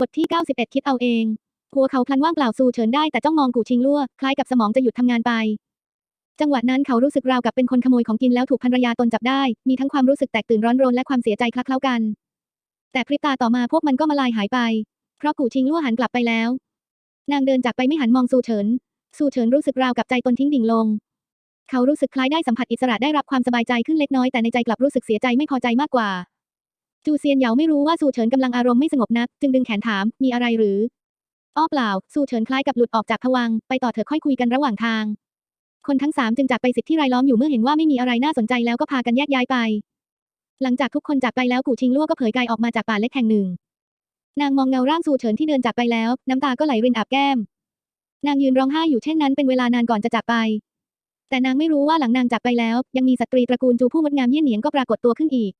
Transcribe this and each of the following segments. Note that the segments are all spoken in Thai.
บทที่ 91 คิดเอาเองหัวเขาพลันว่างเปล่าซูเฉินได้แต่จ้องมองกูชิงลั่วคล้ายกับสมองจะหยุดทำงานไป จังหวะนั้นเขารู้สึกราวกับเป็นคนขโมยของกินแล้วถูกภรรยาตนจับได้ มีทั้งความรู้สึกแตกตื่นร้อนรนและความเสียใจคลักเคล้ากัน แต่พริบตาต่อมาพวกมันก็มาลายหายไป เพราะกูชิงลั่วหันกลับไปแล้ว นางเดินจากไปไม่หันมองซูเฉินซูเฉินรู้สึกราวกับใจตนทิ้งดิ่งลง เขารู้สึกคล้ายได้สัมผัสอิสระได้รับความสบายใจขึ้นเล็กน้อยแต่ในใจกลับรู้สึกเสียใจไม่พอใจมากกว่า จูเซียนเหยาไม่รู้ว่าซูเฉินกำลังอารมณ์ไม่สงบนัก จึงดึงแขนถาม มีอะไรหรือ อ้อเปล่าซูเฉินคล้ายกับหลุดออกจากภวัง ไปต่อเถอะค่อยคุยกันระหว่างทาง คนทั้งสามจึงจากไปสิทธิ์ที่รายล้อมอยู่เมื่อเห็นว่าไม่มีอะไรน่าสนใจแล้วก็พากันแยกย้ายไป หลังจากทุกคนจากไปแล้วกูชิงลั่วก็เผยกายออกมาจากป่าเล็กแห่งหนึ่ง นางมองเงาร่างซูเฉินที่เดินจากไปแล้ว น้ำตาก็ไหลรินอาบแก้ม นางยืนร้องไห้อยู่เช่นนั้นเป็นเวลานานก่อนจะจากไปแต่นางไม่รู้ว่าหลังนางจากไปแล้ว ยังมีสตรีตระกูลจูผู้งดงามเยี่ยนเหนียงก็ปรากฏตัวขึ้นอีก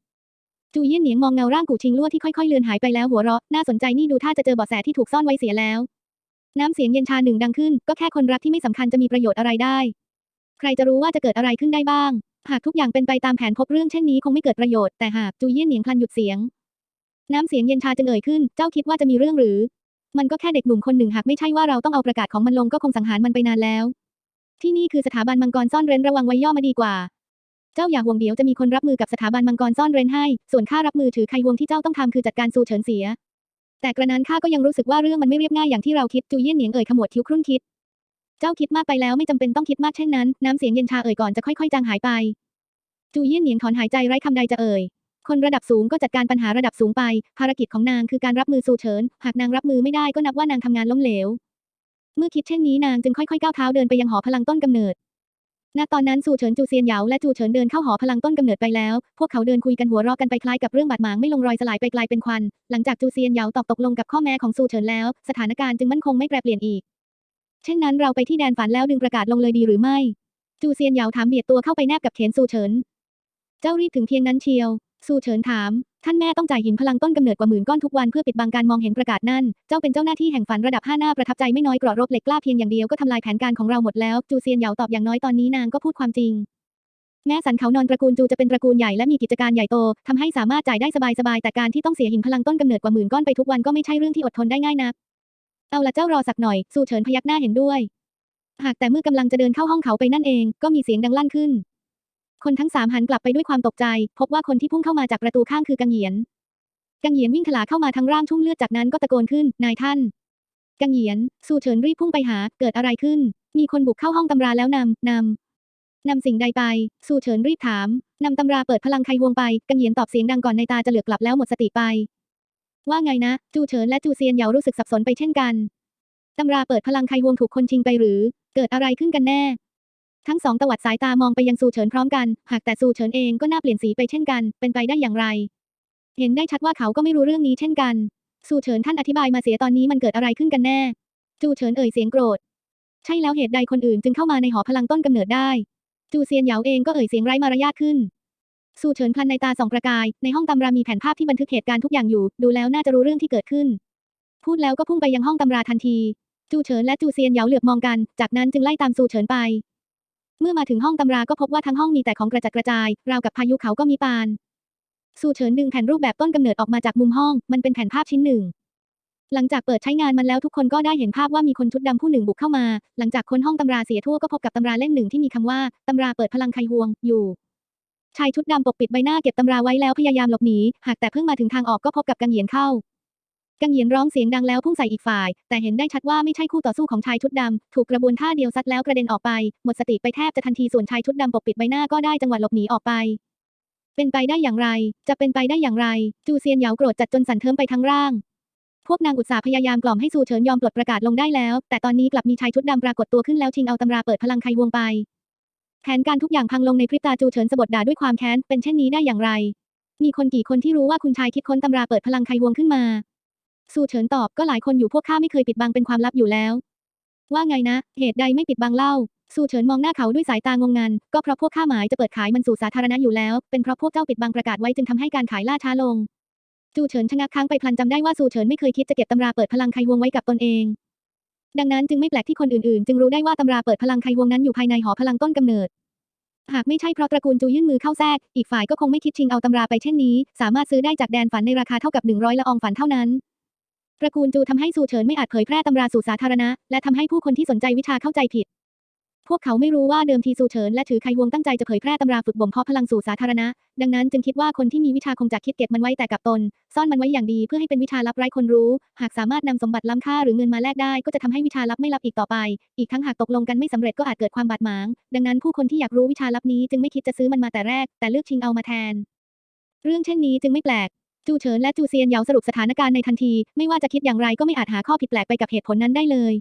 จูเยี่ยนเหนียงมองเงาร่างกูชิงลั่วที่ค่อยๆเลือนหายไปแล้วหัวเราะ น่าสนใจนี่ดูท่าจะเจอเบาะแสที่ถูกซ่อนไว้เสียแล้ว น้ำเสียงเย็นชาหนึ่งดังขึ้น ก็แค่คนรักที่ไม่สำคัญจะมีประโยชน์อะไรได้ ใครจะรู้ว่าจะเกิดอะไรขึ้นได้บ้าง หากทุกอย่างเป็นไปตามแผนพบเรื่องเช่นนี้คงไม่เกิดประโยชน์แต่หากจูเยี่ยนเหนียงพลันหยุดเสียง น้ำเสียงเย็นชาจึงเอ่ยขึ้น เจ้าคิดว่าจะมีเรื่องหรือ มันก็แค่เด็กหนุ่มคนหนึ่งหากไม่ใช่ว่าเราต้องเอาประกาศของมันลงก็คงสังหารมันไปนานแล้ว ที่นี่คือสถาบันมังกรซ่อนเร้นระวังไว้ย่อมาดีกว่า เจ้าอย่าห่วงเดี๋ยวจะมีคนรับมือกับสถาบันมังกรซ่อนเร้นให้ ส่วนข้ารับมือถือไขวงที่เจ้าต้องทำคือจัดการซูเฉินเสีย แต่กระนั้นข้าก็ยังรู้สึกว่าเรื่องมันไม่เรียบง่ายอย่างที่เราคิดจูเยี่ยนเหนียงเอ่ยขมวดคิ้วครุ่นคิด เจ้าคิดมากไปแล้วไม่จำเป็นต้องคิดมากเช่นนั้น น้ำเสียงเย็นชาเอ่ยก่อนจะค่อยๆจางหายไป จูเยี่ยนเหนียงถอนหายใจไร้คำใดจะเอ่ยคนระดับสูงก็จัดการปัญหาระดับสูงไป ภารกิจของนางคือการรับมือซูเฉิน หากนางรับมือไม่ได้ก็นับว่านางทำงานล้มเหลว เมื่อคิดเช่นนี้นางจึงค่อยๆก้าวเท้าเดินไปยังหอพลังต้นกำเนิด ณตอนนั้นซูเฉินจูเซียนเหยาและจูเฉินเดินเข้าหอพลังต้นกำเนิดไปแล้ว พวกเขาเดินคุยกันหัวเราะกันไปคล้ายกับเรื่องบาดหมางไม่ลงรอยสลายไปกลายเป็นควัน หลังจากจูเซียนเหยาตอบตกลงกับข้อแม้ของซูเฉินแล้ว สถานการณ์จึงมั่นคงไม่แปรเปลี่ยนอีก เช่นนั้นเราไปที่แดนฝันแล้วดึงประกาศลงเลยดีหรือไม่ จูเซียนเหยาถามเบียดตัวเข้าไปแนบกับเขนซูเฉิน เจ้ารีบถึงเพียงนั้นเชียวซูเฉินถาม ท่านแม่ต้องจ่ายหินพลังต้นกำเนิดกว่าหมื่นก้อนทุกวันเพื่อปิดบังการมองเห็นประกาศนั่น เจ้าเป็นเจ้าหน้าที่แห่งฝันระดับห้าหน้าประทับใจไม่น้อยเกราะรบเหล็กกล้าเพียงอย่างเดียวก็ทำลายแผนการของเราหมดแล้ว จูเซียนเหยาตอบอย่างน้อยตอนนี้นางก็พูดความจริง แม้สันเขานอนตระกูลจูจะเป็นตระกูลใหญ่และมีกิจการใหญ่โตทำให้สามารถจ่ายได้สบายๆแต่การที่ต้องเสียหินพลังต้นกำเนิดกว่าหมื่นก้อนไปทุกวันก็ไม่ใช่เรื่องที่อดทนได้ง่ายนัก เอาละเจ้ารอสักหน่อยซูเฉินพยักหน้าเห็นด้วย หากแต่เมื่อกำลังจะเดินเข้าห้องเขาไปนั่นเอง ก็มีเสียงดังลั่นขึ้น คนทั้งสามหันกลับไปด้วยความตกใจ พบว่าคนที่พุ่งเข้ามาจากประตูข้างคือกังเหยียน กังเหยียนวิ่งถลาเข้ามาทั้งร่างชุ่มเลือดจากนั้นก็ตะโกนขึ้น นายท่าน กังเหยียนซูเฉินรีบพุ่งไปหา เกิดอะไรขึ้น มีคนบุกเข้าห้องตำราแล้วนำนำนำสิ่งใดไปซูเฉินรีบถาม นำตำราเปิดพลังไคฮวงไป กังเหยียนตอบเสียงดังก่อนในตาจะเหลือกลับแล้วหมดสติไป ว่าไงนะ จูเฉินและจูเซียนเหยารู้สึกสับสนไปเช่นกันตำราเปิดพลังไคฮวงถูกคนชิงไปหรือ เกิดอะไรขึ้นกันแน่ ทั้งสองตวัดสายตามองไปยังซูเฉินพร้อมกัน หากแต่ซูเฉินเองก็น่าเปลี่ยนสีไปเช่นกัน เป็นไปได้อย่างไร เห็นได้ชัดว่าเขาก็ไม่รู้เรื่องนี้เช่นกัน ซูเฉินท่านอธิบายมาเสียตอนนี้มันเกิดอะไรขึ้นกันแน่ จูเฉินเอ่ยเสียงโกรธ ใช่แล้วเหตุใดคนอื่นจึงเข้ามาในหอพลังต้นกำเนิดได้ จูเซียนเหยาเองก็เอ่ยเสียงไร้มารยาทขึ้น ซูเฉินพลันในตาสองประกาย ในห้องตำรามีแผนภาพที่บันทึกเหตุการณ์ทุกอย่างอยู่ ดูแล้วน่าจะรู้เรื่องที่เกิดขึ้น พูดแล้วก็พุ่งไปยังห้องตำราทันที จูเฉินและจูเซียนเหยาเหลือบมองกัน จากนั้นจึงไล่ตามซูเฉินไป เมื่อมาถึงห้องตำราก็พบว่าทั้งห้องมีแต่ของกระจัดกระจาย ราวกับพายุเขาก็มีปานซูเฉินดึงแผ่นรูปแบบต้นกำเนิดออกมาจากมุมห้อง มันเป็นแผ่นภาพชิ้นหนึ่ง หลังจากเปิดใช้งานมันแล้วทุกคนก็ได้เห็นภาพว่ามีคนชุดดำผู้หนึ่งบุกเข้ามา หลังจากคนห้องตำราเสียทั่วก็พบกับตำราเล่มหนึ่งที่มีคำว่าตำราเปิดพลังไคฮวงอยู่ชายชุดดำปกปิดใบหน้าเก็บตำราไว้แล้วพยายามหลบหนี หากแต่เพิ่งมาถึงทางออกก็พบกับกังเหยียนเข้า กังเหยียนร้องเสียงดังแล้วพุ่งใส่อีกฝ่าย แต่เห็นได้ชัดว่าไม่ใช่คู่ต่อสู้ของชายชุดดำ ถูกกระบวนท่าเดียวซัดแล้วกระเด็นออกไป หมดสติไปแทบจะทันทีส่วนชายชุดดำปกปิดใบหน้าก็ได้จังหวะหลบหนีออกไป เป็นไปได้อย่างไร จะเป็นไปได้อย่างไร จูเซียนเหยาโกรธจัดจนสั่นเทิมไปทั้งร่าง พวกนางอุตสาห์พยายามกล่อมให้ซูเฉินยอมปลดประกาศลงได้แล้ว แต่ตอนนี้กลับมีชายชุดดำปรากฏตัวขึ้นแล้วชิงเอาตำราเปิดพลังไขวงไป แผนการทุกอย่างพังลงในพริบตาจูเฉินสะบดด่าด้วยความแค้น เป็นเช่นนี้ได้อย่างไร มีคนกี่คนที่รู้ว่าคุณชายคิดค้นตำราเปิดพลังไขวงขึ้นมา ซูเฉินตอบก็หลายคนอยู่พวกข้าไม่เคยปิดบังเป็นความลับอยู่แล้ว ว่าไงนะ เหตุใดไม่ปิดบังเล่าซูเฉินมองหน้าเขาด้วยสายตางงงัน ก็เพราะพวกข้าหมายจะเปิดขายมันสู่สาธารณะอยู่แล้ว เป็นเพราะพวกเจ้าปิดบังประกาศไว้จึงทำให้การขายล่าช้าลงจู่เฉินชะงักค้างไปพลันจำได้ว่าซูเฉินไม่เคยคิดจะเก็บตำราเปิดพลังไขวงไว้กับตนเอง ดังนั้นจึงไม่แปลกที่คนอื่นๆ จึงรู้ได้ว่าตำราเปิดพลังไขวงนั้นอยู่ภายในหอพลังต้นกำเนิด หากไม่ใช่เพราะตระกูลจูยื่นมือเข้าแทรก อีกฝ่ายก็คงไม่คิดชิงเอาตำราไปเช่นนี้ สามารถซื้อได้จากแดนฝันในราคาเท่ากับ100ละอองฝันเท่านั้น ตระกูลจูทำให้ซูเฉินไม่อาจเผยแพร่ตำราสู่สาธารณะ และทำให้ผู้คนที่สนใจวิชาเข้าใจผิด พวกเขาไม่รู้ว่าเดิมทีซูเฉินและถือไควงตั้งใจจะเผยแพร่ตำราฝึกบ่มเพาะพลังสู่สาธารณะ ดังนั้นจึงคิดว่าคนที่มีวิชาคงจะคิดเก็บมันไว้แต่กับตน ซ่อนมันไว้อย่างดีเพื่อให้เป็นวิชาลับไร้คนรู้ หากสามารถนำสมบัติล้ำค่าหรือเงินมาแลกได้ ก็จะทำให้วิชาลับไม่ลับอีกต่อไป อีกทั้งหากตกลงกันไม่สำเร็จก็อาจเกิดความบาดหมาง ดังนั้นผู้คนที่อยากรู้วิชาลับนี้จึงไม่คิดจะซื้อมันมาแต่แรก แต่เลือกชิงเอามาแทน เรื่องเช่นนี้จึงไม่แปลก จูเฉินและจูเซียนเหยาสรุปสถานการณ์ในทันที ไม่ว่าจะคิดอย่างไรก็ไม่อาจหาข้อผิดแปลกไปกับเหตุผลนั้นได้เลย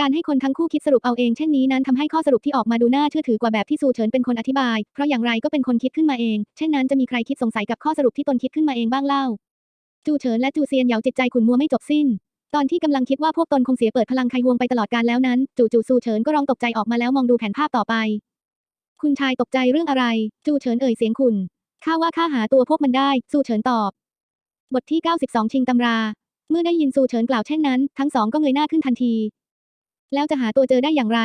การให้คนทั้งคู่คิดสรุปเอาเองเช่นนี้นั้นทำให้ข้อสรุปที่ออกมาดูน่าเชื่อถือกว่าแบบที่ซูเฉินเป็นคนอธิบาย เพราะอย่างไรก็เป็นคนคิดขึ้นมาเอง เช่นนั้นจะมีใครคิดสงสัยกับข้อสรุปที่ตนคิดขึ้นมาเองบ้างเล่า จูเฉินและจูเซียนเหยาจิตใจขุ่นมัวไม่จบสิ้น ตอนที่กำลังคิดว่าพวกตนคงเสียเปิดพลังไควงไปตลอดกาลแล้วนั้น จู่ๆซูเฉินก็ร้องตกใจออกมาแล้วมองดูแผนภาพต่อไป คุณชายตกใจเรื่องอะไร จูเฉินเอ่ยเสียงขุ่น ข้าว่าข้าหาตัวพวกมันได้ สู่เฉินตอบ บทที่ 92 ชิงตำรา เมื่อได้ยินสู่เฉินกล่าวเช่นนั้น ทั้งสองก็เงยหน้าขึ้นทันที แล้วจะหาตัวเจอได้อย่างไร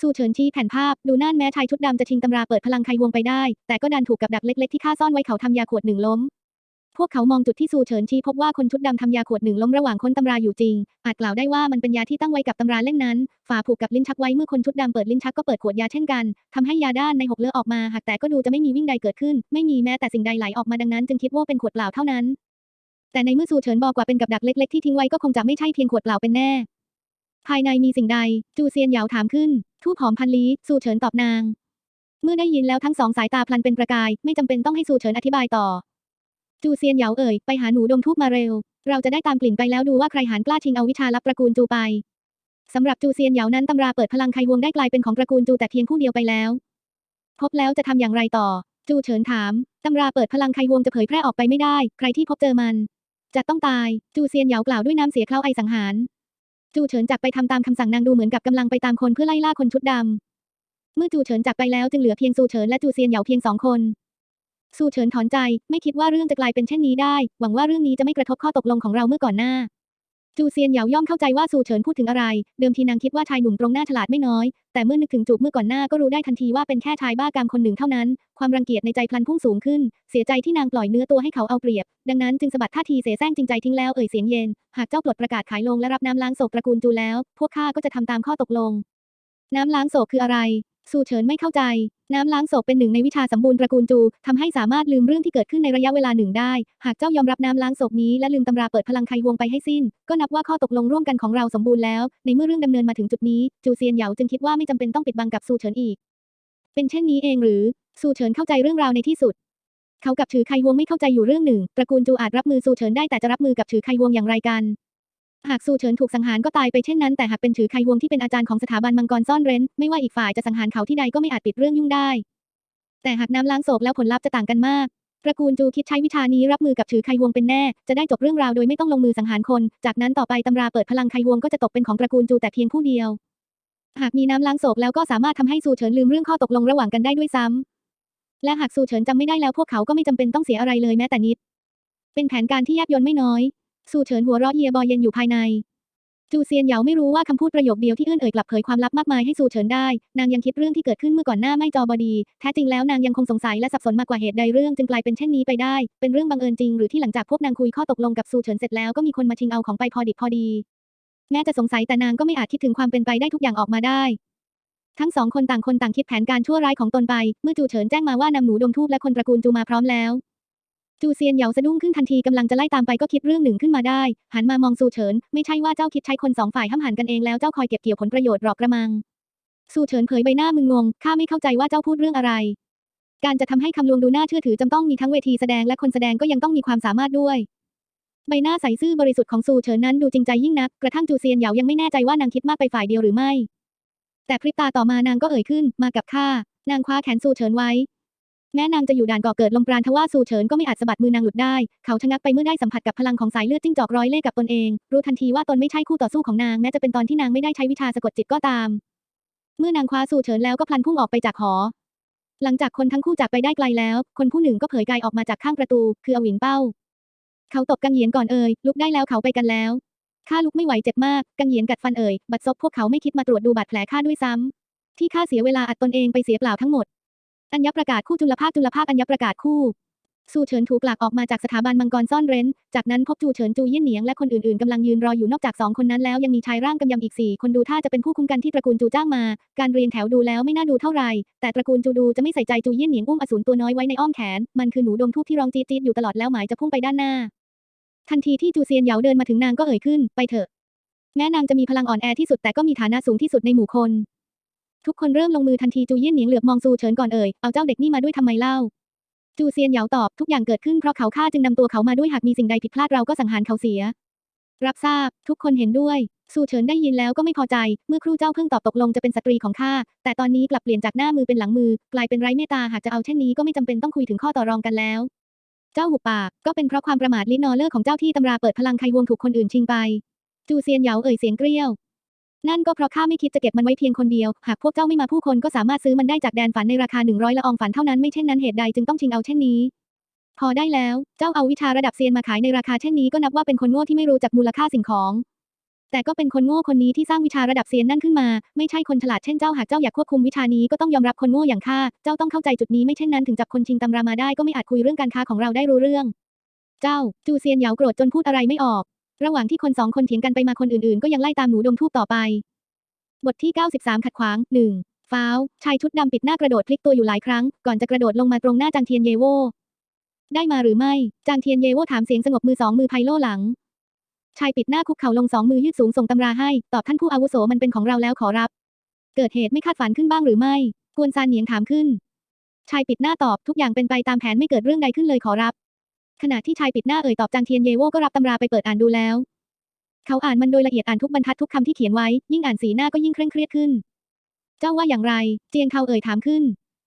สู่เฉินชี้แผ่นภาพ ดูน่านแม้ชายชุดดำจะชิงตำราเปิดพลังไควงไปได้ แต่ก็ดันถูกกับดักเล็กๆที่ข้าซ่อนไว้เขาทำยาขวดหนึ่งล้ม พวกเขามองจุดที่ซูเฉินชี้พบว่าคนชุดดำทำยาขวดหนึ่งล้มระหว่างค้นตำราอยู่จริง อาจกล่าวได้ว่ามันเป็นยาที่ตั้งไว้กับตำราเล่มนั้น ฝาผูกกับลิ้นชักไว้เมื่อคนชุดดำเปิดลิ้นชักก็เปิดขวดยาเช่นกันทำให้ยาด้านในหกเลือออกมาหากแต่ก็ดูจะไม่มีวิ่งใดเกิดขึ้น ไม่มีแม้แต่สิ่งใดไหลออกมาดังนั้นจึงคิดว่าเป็นขวดเปล่าเท่านั้น แต่ในเมื่อซูเฉินบอกว่าเป็นกับดักเล็ก ๆที่ทิ้งไว้ก็คงจะไม่ใช่เพียงขวดเปล่าเป็นแน่ ภายในมีสิ่งใด จูเซียนเหยาถามขึ้น ทูบหอมพันลี้ซูเฉินตอบนาง เมื่อได้ยินแล้วทั้งสองสายตาพลันเป็นประกาย ไม่จำเป็นต้องให้ซูเฉินอธิบายต่อ จูเซียนเหยาเอ่ย ไปหาหนูดมทูบมาเร็ว เราจะได้ตามกลิ่นไปแล้วดูว่าใครหานกล้าชิงเอาวิชาลับตระกูลจูไป สำหรับจูเซียนเหยานั้นตำราเปิดพลังไควงได้กลายเป็นของตระกูลจูแต่เพียงผู้เดียวไปแล้ว พบแล้วจะทำอย่างไรต่อ จูเฉินถาม ตำราเปิดพลังไควงจะเผยแพร่ออกไปไม่ได้ ใครที่พบเจอมัน จะต้องตาย จูเซียนเหยากล่าวด้วยน้ำเสียเคล้าไอสังหาร จูเฉินจากไปทำตามคำสั่งนางดูเหมือนกับกำลังไปตามคนเพื่อไล่ล่าคนชุดดำเมื่อจูเฉินจากไปแล้วจึงเหลือเพียงซูเฉินและจูเซียนเหยาเพียงสองคน ซูเฉินถอนใจ ไม่คิดว่าเรื่องจะกลายเป็นเช่นนี้ได้ หวังว่าเรื่องนี้จะไม่กระทบข้อตกลงของเราเมื่อก่อนหน้า จูเซียนเหยาย่อมเข้าใจว่าซูเฉินพูดถึงอะไร เดิมทีนางคิดว่าชายหนุ่มตรงหน้าฉลาดไม่น้อย แต่เมื่อนึกถึงจูบเมื่อก่อนหน้าก็รู้ได้ทันทีว่าเป็นแค่ชายบ้ากามคนหนึ่งเท่านั้น ความรังเกียจในใจพลันพุ่งสูงขึ้น เสียใจที่นางปล่อยเนื้อตัวให้เขาเอาเปรียบ ดังนั้นจึงสะบัดท่าทีเสแสร้งจริงใจทิ้งแล้วเอ่ยเสียงเย็น หากเจ้าปลดประกาศขายลงและรับน้ำล้างโศกตระกูลจูแล้ว พวกข้าก็จะทำตามข้อตกลง น้ำล้างโศกคืออะไรซูเฉินไม่เข้าใจ น้ำล้างศกเป็นหนึ่งในวิชาสมบูรณ์ตระกูลจูทำให้สามารถลืมเรื่องที่เกิดขึ้นในระยะเวลาหนึ่งได้ หากเจ้ายอมรับน้ำล้างศกนี้และลืมตำราเปิดพลังไควงไปให้สิ้น ก็นับว่าข้อตกลงร่วมกันของเราสมบูรณ์แล้ว ในเมื่อเรื่องดำเนินมาถึงจุดนี้ จูเซียนเหยาจึงคิดว่าไม่จำเป็นต้องปิดบังกับซูเฉินอีก เป็นเช่นนี้เองหรือซูเฉินเข้าใจเรื่องราวในที่สุด เขากับถือไควงไม่เข้าใจอยู่เรื่องหนึ่ง ตระกูลจูอาจรับมือซูเฉินได้แต่จะรับมือกับถือไควงอย่างไรกัน หากซูเฉินถูกสังหารก็ตายไปเช่นนั้นแต่หากเป็นถือไควงที่เป็นอาจารย์ของสถาบันมังกรซ่อนเร้น ไม่ว่าอีกฝ่ายจะสังหารเขาที่ใดก็ไม่อาจปิดเรื่องยุ่งได้ แต่หากน้ำล้างโศกแล้วผลลัพธ์จะต่างกันมากตระกูลจูคิดใช้วิชานี้รับมือกับถือไควงเป็นแน่ จะได้จบเรื่องราวโดยไม่ต้องลงมือสังหารคน จากนั้นต่อไปตำราเปิดพลังไควงก็จะตกเป็นของตระกูลจูแต่เพียงผู้เดียว หากมีน้ำล้างโศกแล้วก็สามารถทำให้ซูเฉินลืมเรื่องข้อตกลงระหว่างกันได้ด้วยซ้ำและหากซูเฉินจำไม่ได้แล้วพวกเขาก็ไม่จำเป็นต้องเสียอะไรเลยแม้แต่นิด เป็นแผนการที่แยบยลไม่น้อย ซูเฉินหัวเราะเยียบอยเย็นอยู่ภายใน จูเซียนเหยาไม่รู้ว่าคำพูดประโยคเดียวที่เอื้อนเอ่ยกลับเผยความลับมากมายให้ซูเฉินได้ นางยังคิดเรื่องที่เกิดขึ้นเมื่อก่อนหน้าไม่จอบอดี แท้จริงแล้วนางยังคงสงสัยและสับสนมากกว่าเหตุใดเรื่องจึงกลายเป็นเช่นนี้ไปได้ เป็นเรื่องบังเอิญจริงหรือที่หลังจากพวกนางคุยข้อตกลงกับซูเฉินเสร็จแล้วก็มีคนมาชิงเอาของไปพอดิบพอดี แม้จะสงสัยแต่นางก็ไม่อาจคิดถึงความเป็นไปได้ทุกอย่างออกมาได้ทั้งสองคนต่างคนต่างคิดแผนการชั่วร้ายของตนไป เมื่อจูเฉินแจ้งมาว่านำหนูดมทูบและคนตระกูลจูมาพร้อมแล้ว จูเซียนเหยาสะดุ้งขึ้นทันทีกำลังจะไล่ตามไปก็คิดเรื่องหนึ่งขึ้นมาได้ หันมามองซูเฉิน ไม่ใช่ว่าเจ้าคิดใช้คนสองฝ่ายห้ำหันกันเองแล้วเจ้าคอยเก็บเกี่ยวผลประโยชน์หรอกกระมังซูเฉินเผยใบหน้ามึนงงข้าไม่เข้าใจว่าเจ้าพูดเรื่องอะไร การจะทำให้คำลวงดูน่าเชื่อถือจำต้องมีทั้งเวทีแสดงและคนแสดงก็ยังต้องมีความสามารถด้วย ใบหน้าใสซื่อบริสุทธิ์ของซูเฉินนั้นดูจริงใจยิ่งนักกระทั่งจูเซียนเหยายังไม่แน่ใจว่านางคิดมากไปฝ่ายเดียวหรือไม่ แต่พริบตาต่อมานางก็เอ่ยขึ้น มากับข้านางคว้าแขนซูเฉินไว้ แม้นางจะอยู่ด่านก่อเกิดลมปราณทว่าซูเฉินก็ไม่อาจสะบัดมือนางหลุดได้ เขาชะงักไปเมื่อได้สัมผัสกับพลังของสายเลือดจิ้งจอกร้อยเล่ห์กับตนเอง รู้ทันทีว่าตนไม่ใช่คู่ต่อสู้ของนางแม้จะเป็นตอนที่นางไม่ได้ใช้วิชาสะกดจิตก็ตาม เมื่อนางคว้าซูเฉินแล้วก็พลันพุ่งออกไปจากหอ หลังจากคนทั้งคู่จากไปได้ไกลแล้ว คนผู้หนึ่งก็เผยกายออกมาจากข้างประตู คืออวินเป้า เขาตบกังเหยียนก่อนเอ่ยลุกได้แล้วเขาไปกันแล้วข้าลุกไม่ไหวเจ็บมากกังเหยียนกัดฟันเอ่ยบัดซบพวกเขาไม่คิดมาตรวจดูบาดแผลข้าด้วยซ้ำที่ข้าเสียเวลาอัดตนเองไปเสียเปล่าทั้งหมด อัญญประกาศคู่จุลภาคจุลภาคอัญญประกาศคู่ซูเฉินถูกหลากออกมาจากสถาบันมังกรซ่อนเร้น จากนั้นพบจูเฉินจูเยี่ยนเหนียงและคนอื่นๆกำลังยืนรออยู่นอกจากสองคนนั้นแล้วยังมีชายร่างกำยำอีกสี่คนดูท่าจะเป็นผู้คุมกันที่ตระกูลจูจ้างมา การเรียงแถวดูแล้วไม่น่าดูเท่าไหร่แต่ตระกูลจูดูจะไม่ใส่ใจจูเยี่ยนเหนียงอุ้มอสูรตัวน้อยไว้ในอ้อมแขน มันคือหนูดมทูบที่ร้องจี๊ดๆอยู่ตลอดแล้วหมายจะพุ่งไปด้านหน้า ทันทีที่จูเซียนเหยาเดินมาถึงนางก็เอ่ยขึ้น ไปเถอะ แม้นางจะมีพลังอ่อนแอที่สุดแต่ก็มีฐานะสูงที่สุดในหมู่คน ทุกคนเริ่มลงมือทันทีจูเยี่ยนหนีงเหลือบมองซูเฉินก่อนเอ่ย เอาเจ้าเด็กนี่มาด้วยทำไมเล่า จูเซียนเหยาตอบทุกอย่างเกิดขึ้นเพราะเขาฆ่าจึงนำตัวเขามาด้วยหากมีสิ่งใดผิดพลาดเราก็สังหารเขาเสีย รับทราบ ทุกคนเห็นด้วยซูเฉินได้ยินแล้วก็ไม่พอใจ เมื่อครู่เจ้าเพิ่งตอบตกลงจะเป็นสตรีของข้า แต่ตอนนี้กลับเปลี่ยนจากหน้ามือเป็นหลังมือ กลายเป็นไร้เมตตาหากจะเอาเช่นนี้ก็ไม่จำเป็นต้องคุยถึงข้อต่อรองกันแล้ว เจ้าหุบปาก ก็เป็นเพราะความประมาทลิ้นนอเลอร์ของเจ้าที่ตำราเปิดพลังไขวงถูกคนอื่นชิงไป จูเซียนเหยาเอ่ยเสียงเกรี้ยว นั่นก็เพราะข้าไม่คิดจะเก็บมันไว้เพียงคนเดียว หากพวกเจ้าไม่มาผู้คนก็สามารถซื้อมันได้จากแดนฝันในราคาหนึ่งร้อยละอองฝันเท่านั้นไม่เช่นนั้นเหตุใดจึงต้องชิงเอาเช่นนี้ พอได้แล้ว เจ้าเอาวิชาระดับเซียนมาขายในราคาเช่นนี้ก็นับว่าเป็นคนโง่ที่ไม่รู้จักมูลค่าสิ่งของ แต่ก็เป็นคนโง่คนนี้ที่สร้างวิชาระดับเซียนนั่นขึ้นมา ไม่ใช่คนฉลาดเช่นเจ้าหากเจ้าอยากควบคุมวิชานี้ก็ต้องยอมรับคนโง่อย่างข้า เจ้าต้องเข้าใจจุดนี้ไม่เช่นนั้นถึงจับคนชิงตำรามาได้ก็ไม่อาจคุยเรื่องการค้าของเราได้รู้เรื่อง เจ้าจูเซียนเหยาโกรธจนพูดอะไรไม่ออก ระหว่างที่คนสองคนเถียงกันไปมาคนอื่นๆ ก็ยังไล่ตามหนูดมทูบต่อไป บทที่ 93 ขัดขวาง 1. ฟ้าวชายชุดดำปิดหน้ากระโดดพลิกตัวอยู่หลายครั้ง ก่อนจะกระโดดลงมาตรงหน้าจางเทียนเยโว ได้มาหรือไม่ จางเทียนเยโวถามเสียงสงบมือสองมือไพโลหลัง ชายปิดหน้าคุกเข่าลงสองมือยืดสูงส่งตำราให้ ตอบท่านผู้อาวุโสมันเป็นของเราแล้วขอรับ เกิดเหตุไม่คาดฝันขึ้นบ้างหรือไม่ กวนซานเหนียงถามขึ้น ชายปิดหน้าตอบทุกอย่างเป็นไปตามแผนไม่เกิดเรื่องใดขึ้นเลยขอรับ ขณะที่ชายปิดหน้าเอ่ยตอบจางเทียนเยโวก็รับตำราไปเปิดอ่านดูแล้ว เขาอ่านมันโดยละเอียดอ่านทุกบรรทัดทุกคำที่เขียนไว้ ยิ่งอ่านสีหน้าก็ยิ่งเคร่งเครียดขึ้น เจ้าว่าอย่างไร เจียงเขาเอ่ยถามขึ้น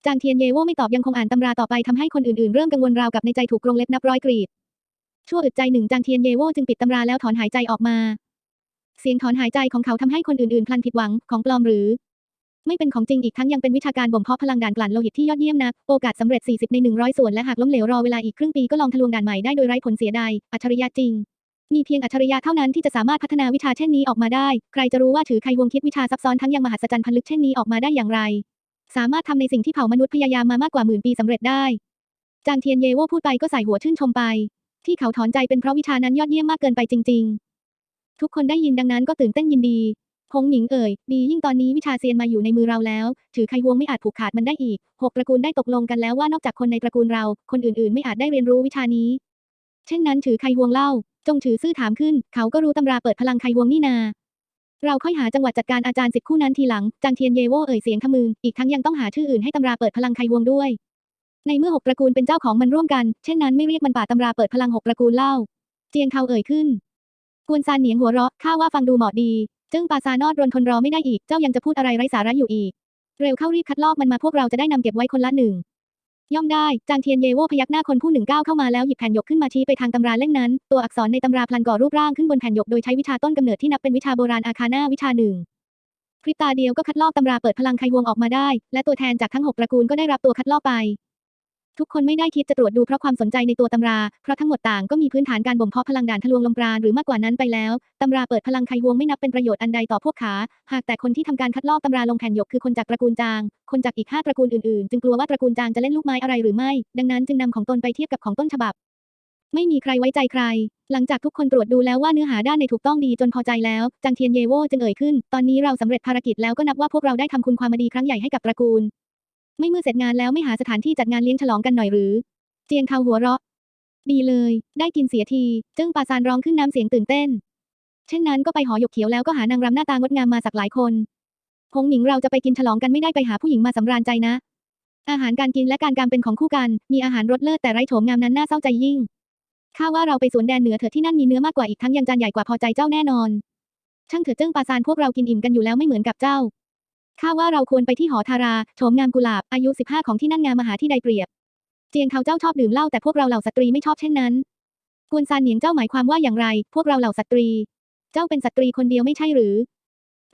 จางเทียนเยโวไม่ตอบยังคงอ่านตำราต่อไปทำให้คนอื่นๆ เริ่มกังวลราวกับในใจถูกกรงเล็บนับร้อยกรีด ชั่วอึดใจหนึ่งจางเทียนเยโวจึงปิดตำราแล้วถอนหายใจออกมา เสียงถอนหายใจของเขาทำให้คนอื่นๆพลันผิดหวังของปลอมหรือ ไม่เป็นของจริงอีกทั้งยังเป็นวิชาการบ่มเพาะพลังด่านกลั่นโลหิตที่ยอดเยี่ยมนัก โอกาสสำเร็จ 40 ใน 100 ส่วนและหากล้มเหลวรอเวลาอีกครึ่งปีก็ลองทะลวงด่านใหม่ได้โดยไร้ผลเสียใดอัจฉริยะจริง มีเพียงอัจฉริยะเท่านั้นที่จะสามารถพัฒนาวิชาเช่นนี้ออกมาได้ ใครจะรู้ว่าถือใครวงคิดวิชาซับซ้อนทั้งยังมหัศจรรย์พันลึกเช่นนี้ออกมาได้อย่างไร สามารถทำในสิ่งที่เผ่ามนุษย์พยายามมามากกว่าหมื่นปีสำเร็จได้ จางเทียนเยโวพูดไปก็ใส่หัวชื่นชมไป ที่เขาถอนใจเป็นเพราะวิชานั้นยอดเยี่ยมมากเกินไปจริง ๆ ทุกคนได้ยินดังนั้นก็ตื่นเต้นยินดี พงหมิงเอ่ย ดียิ่งตอนนี้วิชาเซียนมาอยู่ในมือเราแล้ว ถือไขวงไม่อาจผูกขาดมันได้อีกหกตระกูลได้ตกลงกันแล้วว่านอกจากคนในตระกูลเรา คนอื่นๆ ไม่อาจได้เรียนรู้วิชานี้ เช่นนั้นถือไขวงเล่า จงถือซื่อถามขึ้น เขาก็รู้ตำราเปิดพลังไขวงนี่นา เราค่อยหาจังหวัดจัดการอาจารย์สิทธิ์คู่นั้นทีหลัง จางเทียนเยโวเอ่ยเสียงขมือ อีกทั้งยังต้องหาชื่ออื่นให้ตำราเปิดพลังไขวงด้วย ในเมื่อหกตระกูลเป็นเจ้าของมันร่วมกัน เช่นนั้นไม่เรียกมันป่าตำราเปิดพลังหกตระกูลเล่า เจียงเขาเอ่ยขึ้น กวนซานเหนียงหัวเราะ ข้าว่าฟังดูเหมาะดี จึงปาซานอดรนทนรอไม่ได้อีก เจ้ายังจะพูดอะไรไร้สาระอยู่อีก เร็วเข้ารีบคัดลอกมันมาพวกเราจะได้นำเก็บไว้คนละหนึ่ง ย่อมได้ จางเทียนเยโวพยักหน้าคนผู้หนึ่งก้าวเข้ามาแล้วหยิบแผ่นหยกขึ้นมาชี้ไปทางตำราเล่มนั้น ตัวอักษรในตำราพลันก่อรูปร่างขึ้นบนแผ่นหยกโดยใช้วิชาต้นกำเนิดที่นับเป็นวิชาโบราณอาคาน่าวิชาหนึ่งพริบตาเดียวก็คัดลอกตำราเปิดพลังไขวงออกมาได้ และตัวแทนจากทั้งหกตระกูลก็ได้รับตัวคัดลอกไป ทุกคนไม่ได้คิดจะตรวจดูเพราะความสนใจในตัวตำรา เพราะทั้งหมดต่างก็มีพื้นฐานการบ่มเพาะพลังด่านทะลวงลมปราณหรือมากกว่านั้นไปแล้ว ตำราเปิดพลังไขวงไม่นับเป็นประโยชน์อันใดต่อพวกขา หากแต่คนที่ทำการคัดลอกตำราลงแผ่นหยกคือคนจากตระกูลจาง คนจากอีกห้าตระกูลอื่นๆ จึงกลัวว่าตระกูลจางจะเล่นลูกไม้อะไรหรือไม่ ดังนั้นจึงนำของตนไปเทียบกับของต้นฉบับ ไม่มีใครไว้ใจใคร หลังจากทุกคนตรวจดูแล้วว่าเนื้อหาด้านในถูกต้องดีจนพอใจแล้ว จางเทียนเยโวจึงเอ่ยขึ้น ตอนนี้เราสำเร็จภารกิจแล้วก็นับว่าพวกเราได้ทำคุณความดีครั้งใหญ่ให้กับตระกูล ไม่เมื่อเสร็จงานแล้วไม่หาสถานที่จัดงานเลี้ยงฉลองกันหน่อยหรือ เจียงเขาหัวเราะ ดีเลย ได้กินเสียที จึงปาซานร้องขึ้นน้ำเสียงตื่นเต้น เช่นนั้นก็ไปหอหยกเขียวแล้วก็หานางรำหน้าตางดงามมาสักหลายคนพงหนิงเราจะไปกินฉลองกันไม่ได้ไปหาผู้หญิงมาสำราญใจนะ อาหารการกินและการการเป็นของคู่กัน มีอาหารรสเลิศแต่ไร้โฉมงามนั้นน่าเศร้าใจยิ่ง ข้าว่าเราไปสวนแดนเหนือเถอะที่นั่นมีเนื้อมากกว่าอีกทั้งยังจานใหญ่กว่าพอใจเจ้าแน่นอน ช่างเถอะเจิ้งปาซานพวกเรากินอิ่มกันอยู่แล้วไม่เหมือนกับเจ้า ข้าว่าเราควรไปที่หอทาราโฉมงามกุหลาบอายุ 15 ของที่นั่นงามมหาที่ใดเปรียบ เจียงเขาเจ้าชอบดื่มเหล้าแต่พวกเราเหล่าสตรีไม่ชอบเช่นนั้นกวนซานเหนียงเจ้าหมายความว่าอย่างไร พวกเราเหล่าสตรี เจ้าเป็นสตรีคนเดียวไม่ใช่หรือ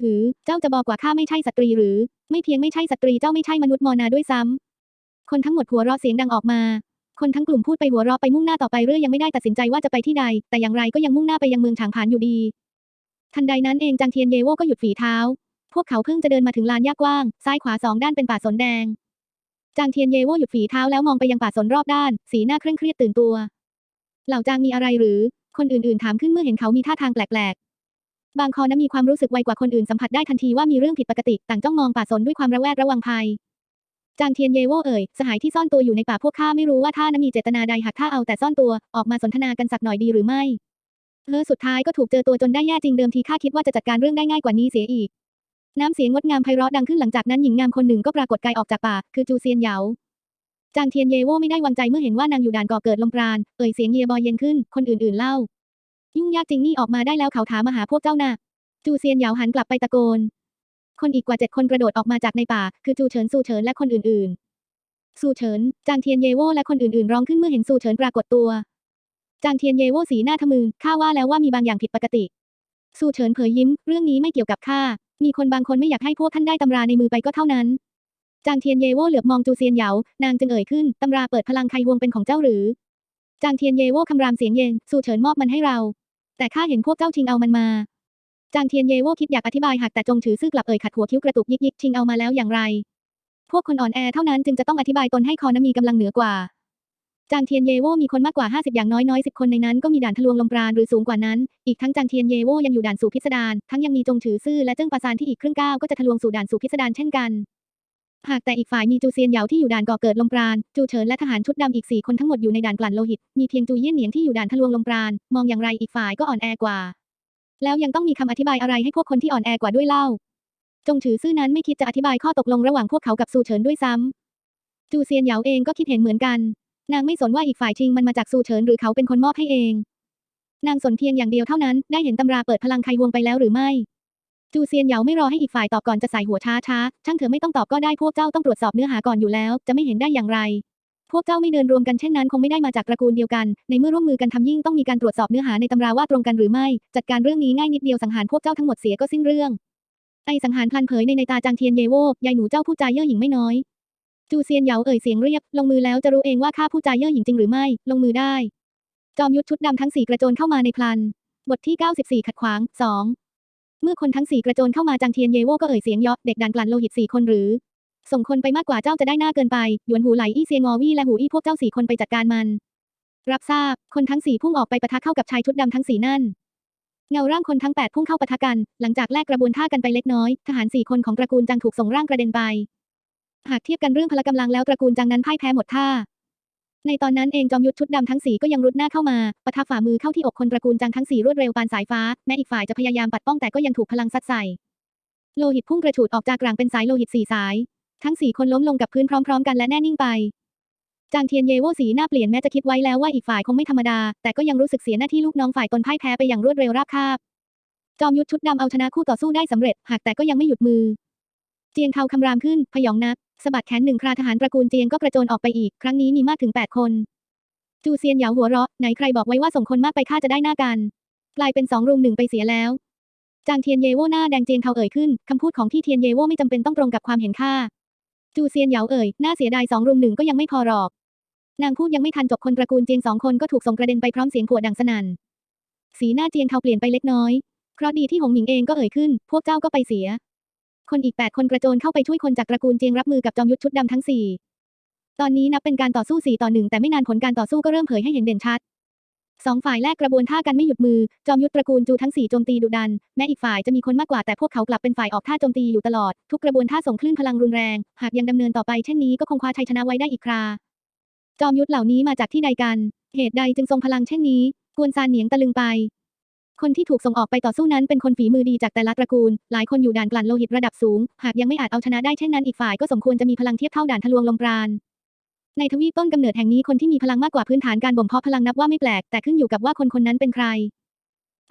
หรือเจ้าจะบอกว่าข้าไม่ใช่สตรีหรือ ไม่เพียงไม่ใช่สตรีเจ้าไม่ใช่มนุษย์มอนาด้วยซ้ำคนทั้งหมดหัวเราะเสียงดังออกมา คนทั้งกลุ่มพูดไปหัวเราะไปมุ่งหน้าต่อไปเรื่อยยังไม่ได้ตัดสินใจว่าจะไปที่ใด แต่อย่างไรก็ยังมุ่งหน้าไปยังเมืองฉางผานอยู่ดี ทันใดนั้นเองจางเทียนเยโวก็หยุดฝีเท้า พวกเขาเพิ่งจะเดินมาถึงลานหญ้ากว้าง ซ้ายขวาสองด้านเป็นป่าสนแดง จางเทียนเยโวหยุดฝีเท้าแล้วมองไปยังป่าสนรอบด้าน สีหน้าเคร่งเครียดตื่นตัว เหล่าจางมีอะไรหรือ คนอื่นๆถามขึ้นเมื่อเห็นเขามีท่าทางแปลกๆ บางคอนั้นมีความรู้สึกไวกว่าคนอื่นสัมผัสได้ทันทีว่ามีเรื่องผิดปกติ ต่างจ้องมองป่าสนด้วยความระแวดระวังภัย จางเทียนเยโวเอ่ย สหายที่ซ่อนตัวอยู่ในป่าพวกข้าไม่รู้ว่าท่านั้นมีเจตนาใดหากข้าเอาแต่ซ่อนตัวออกมาสนทนากันสักหน่อยดีหรือไม่เออสุดท้ายก็ถูกเจอตัวจนได้แย่จริงเดิมทีข้าคิดว่าจะจัดการเรื่องได้ง่ายกว่านี้เสียอีก น้ำเสียงงดงามไพเราะดังขึ้นหลังจากนั้นหญิงงามคนหนึ่งก็ปรากฏกายออกจากป่า คือจูเซียนเหยาจางเทียนเยโวไม่ได้วางใจเมื่อเห็นว่านางอยู่ด่านก่อเกิดลมปราณเอ่ยเสียงเยบอยเย็นขึ้น คนอื่นๆเล่า ยุ่งยากจริงนี่ออกมาได้แล้วเขาถามมาหาพวกเจ้าน่ะ จูเซียนเหยาหันกลับไปตะโกน คนอีกกว่าเจ็ดคนกระโดดออกมาจากในป่า คือจูเฉินซูเฉินและคนอื่นๆซูเฉินจางเทียนเยโวและคนอื่นๆ ร้องขึ้นเมื่อเห็นซูเฉินปรากฏตัวจางเทียนเยโวสีหน้าทะมึนข้าว่าแล้วว่ามีบางอย่างผิดปกติซูเฉินเผยยิ้ม เรื่องนี้ไม่เกี่ยวกับข้า มีคนบางคนไม่อยากให้พวกท่านได้ตำราในมือไปก็เท่านั้น จางเทียนเยโวเหลือบมองจูเซียนเหยา นางจึงเอ่ยขึ้น ตำราเปิดพลังไควงเป็นของเจ้าหรือ จางเทียนเยโวคำรามเสียงเย็นซูเฉินมอบมันให้เรา แต่ข้าเห็นพวกเจ้าชิงเอามันมา จางเทียนเยโวคิดอยากอธิบายหากแต่จงถือซื่อกลับเอ่ยขัดหัวคิ้วกระตุกยิกยิกชิงเอามาแล้วอย่างไร พวกคนอ่อนแอเท่านั้นจึงจะต้องอธิบายตนให้คอนมีกำลังเหนือกว่า จางเทียนเยโวมีคนมากกว่า 50 อย่างน้อยน้อยสิบคนในนั้นก็มีด่านทะลวงลมปราณหรือสูงกว่านั้น อีกทั้งจางเทียนเยโวยังอยู่ด่านสู่พิสดาร ทั้งยังมีจงถือซื่อและเจิ้งปาซานที่อีกครึ่งก้าวก็จะทะลวงสู่ด่านสู่พิสดารเช่นกัน หากแต่อีกฝ่ายมีจูเซียนเหยาที่อยู่ด่านก่อเกิดลมปราณ จูเฉินและทหารชุดดำอีกสี่คนทั้งหมดอยู่ในด่านกลั่นโลหิต มีเพียงจูเยี่ยนเหนียงที่อยู่ด่านทะลวงลมปราณ มองอย่างไรอีกฝ่ายก็อ่อนแอกว่า แล้วยังต้องมีคำอธิบายอะไรให้พวกคนที่อ่อนแอกว่าด้วยเล่า จงถือซื่อนั้นไม่คิดจะอธิบายข้อตกลงระหว่างพวกเขากับซูเฉินด้วยซ้ำจูเซียนเหยาเองก็คิดเห็นเหมือนกัน นางไม่สนว่าอีกฝ่ายชิงมันมาจากซูเฉินหรือเขาเป็นคนมอบให้เอง นางสนเพียงอย่างเดียวเท่านั้น ได้เห็นตำราเปิดพลังไควงไปแล้วหรือไม่ จูเซียนเหยาไม่รอให้อีกฝ่ายตอบก่อนจะใส่หัวช้าช้าช่างเถอะไม่ต้องตอบก็ได้พวกเจ้าต้องตรวจสอบเนื้อหาก่อนอยู่แล้ว จะไม่เห็นได้อย่างไร พวกเจ้าไม่เดินรวมกันเช่นนั้นคงไม่ได้มาจากตระกูลเดียวกัน ในเมื่อร่วมมือกันทำยิ่งต้องมีการตรวจสอบเนื้อหาในตำราว่าตรงกันหรือไม่ จัดการเรื่องนี้ง่ายนิดเดียวสังหารพวกเจ้าทั้งหมดเสียก็สิ้นเรื่องไอสังหารพลันเผยในในตาจางเทียนเยโวยายหนูเจ้าผู้จาเย่อหญิงไม่น้อย จูเซียนเหยาเอ่ยเสียงเรียบ ลงมือแล้วจะรู้เองว่าข้าผู้จาเย่อหญิงจริงหรือไม่ ลงมือได้ จอมยุทธชุดดำทั้งสี่กระโจนเข้ามาในพลัน บทที่ 94 ขัดขวาง2เมื่อคนทั้งสี่กระโจนเข้ามาจางเทียนเยโวก็เอ่ยเสียงยอเด็กดันกลั่นโลหิตสี่คนหรือ ส่งคนไปมากกว่าเจ้าจะได้หน้าเกินไป หยวนหูไหลอี้เซียงอวี่และหูอี้พวกเจ้าสี่คนไปจัดการมัน รับทราบ คนทั้งสี่พุ่งออกไปปะทะเข้ากับชายชุดดำทั้งสี่นั่น เงาร่างคนทั้งแปดพุ่งเข้าปะทะกัน หลังจากแลกกระบวนท่ากันไปเล็กน้อย ทหารสี่คนของตระกูลจังถูกส่งร่างกระเด็นไป หากเทียบกันเรื่องพละกำลังแล้วตระกูลจังนั้นพ่ายแพ้หมดท่า ในตอนนั้นเองจอมยุทธชุดดำทั้งสี่ก็ยังรุดหน้าเข้ามาปะทะฝ่ามือเข้าที่อกคนตระกูลจังทั้งสี่รวดเร็วปานสายฟ้าแม้อีกฝ่ายจะพยายามปัดป้องแต่ก็ยังถูกพลังซัดใส่โลหิตพุ่งกระฉูดออกจากกลางเป็นสายโลหิตสี่สาย ทั้งสี่คนล้มลงกับพื้นพร้อม ๆ กันและแน่นิ่งไปจางเทียนเยโวสีหน้าเปลี่ยนแม้จะคิดไว้แล้วว่าอีกฝ่ายคงไม่ธรรมดา แต่ก็ยังรู้สึกเสียหน้าที่ลูกน้องฝ่ายตนพ่ายแพ้ไปอย่างรวดเร็วราบคาบ จอมยุทธชุดดำเอาชนะคู่ต่อสู้ได้สำเร็จ หากแต่ก็ยังไม่หยุดมือ เจียงเทาคำรามขึ้น พยองนัก สะบัดแขนหนึ่งคราทหารตระกูลเจียงก็กระโจนออกไปอีก ครั้งนี้มีมากถึง 8 คน จูเซียนเหยาหัวเราะ ไหนใครบอกไว้ว่าส่งคนมากไปฆ่าจะได้หน้ากัน กลายเป็นสองรุมหนึ่งไปเสียแล้ว จางเทียนเยโวหน้าแดงเจียงเทาเอ่ยขึ้น คำพูดของที่เทียนเยโวไม่จำเป็นต้องตรงกับความเห็นค่าจูเซียนเหยาเอ่ย หน่าเสียดายสองรุมหนึ่งก็ยังไม่พอหรอก นางพูดยังไม่ทันจบคนตระกูลเจียงสองคนก็ถูกส่งกระเด็นไปพร้อมเสียงขวดดังสนั่น สีหน้าเจียงเทาเปลี่ยนไปเล็กน้อย เพราะดีที่หงหมิงเองก็เอ่ยขึ้น พวกเจ้าก็ไปเสีย คนอีกแปดคนกระโจนเข้าไปช่วยคนจากตระกูลเจียงรับมือกับจอมยุทธชุดดำทั้งสี่ตอนนี้นับเป็นการต่อสู้สี่ต่อหนึ่งแต่ไม่นานผลการต่อสู้ก็เริ่มเผยให้เห็นเด่นชัดสองฝ่ายแลกกระบวนท่ากันไม่หยุดมือ จอมยุทธตระกูลจูทั้งสี่โจมตีดุดัน แม้อีกฝ่ายจะมีคนมากกว่าแต่พวกเขากลับเป็นฝ่ายออกท่าโจมตีอยู่ตลอด ทุกกระบวนท่าส่งคลื่นพลังรุนแรง หากยังดำเนินต่อไปเช่นนี้ก็คงคว้าชัยชนะไว้ได้อีกครา จอมยุทธเหล่านี้มาจากที่ใดกัน เหตุใดจึงทรงพลังเช่นนี้ กวนซานเหนียงตะลึงไป คนที่ถูกส่งออกไปต่อสู้นั้นเป็นคนฝีมือดีจากแต่ละตระกูล หลายคนอยู่ด่านกลั่นโลหิตระดับสูง หากยังไม่อาจเอาชนะได้เช่นนั้นอีกฝ่ายก็สมควรจะมีพลังเทียบเท่าด่านทะลวงลมปราณในทวีปต้นกำเนิดแห่งนี้คนที่มีพลังมากกว่าพื้นฐานการบ่มเพาะพลังนับว่าไม่แปลก แต่ขึ้นอยู่กับว่าคนคนนั้นเป็นใคร